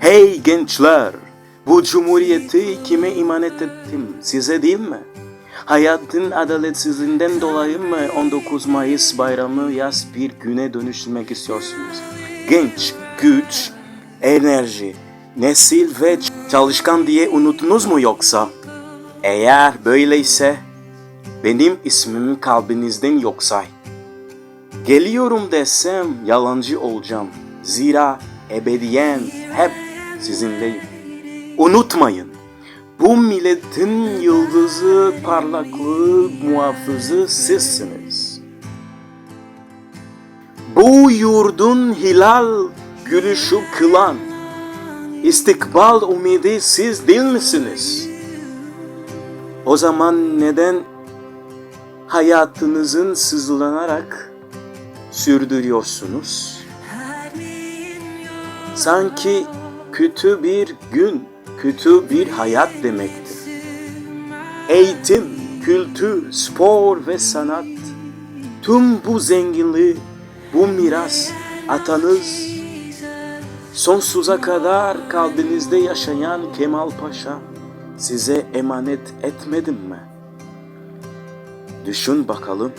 Hey gençler! Bu cumhuriyeti kime emanet ettim? Size değil mi? Hayatın adaletsizliğinden dolayı mı 19 Mayıs bayramı yaz bir güne dönüştürmek istiyorsunuz? Genç, güç, enerji, nesil ve çalışkan diye unuttunuz mu yoksa? Eğer böyleyse benim ismimi kalbinizden yok say. Geliyorum desem yalancı olacağım. Zira ebediyen hep sizinleyim. Unutmayın, bu milletin yıldızı, parlaklığı, muhafızı sizsiniz. Bu yurdun hilal gülüşü kılan, istikbal umidi siz değil misiniz? O zaman neden hayatınızın sızlanarak sürdürüyorsunuz? Sanki kötü bir gün, kötü bir hayat demektir. Eğitim, kültür, spor ve sanat, tüm bu zenginliği, bu miras atanız, sonsuza kadar kalbinizde yaşayan Kemal Paşa size emanet etmedim mi? Düşün bakalım.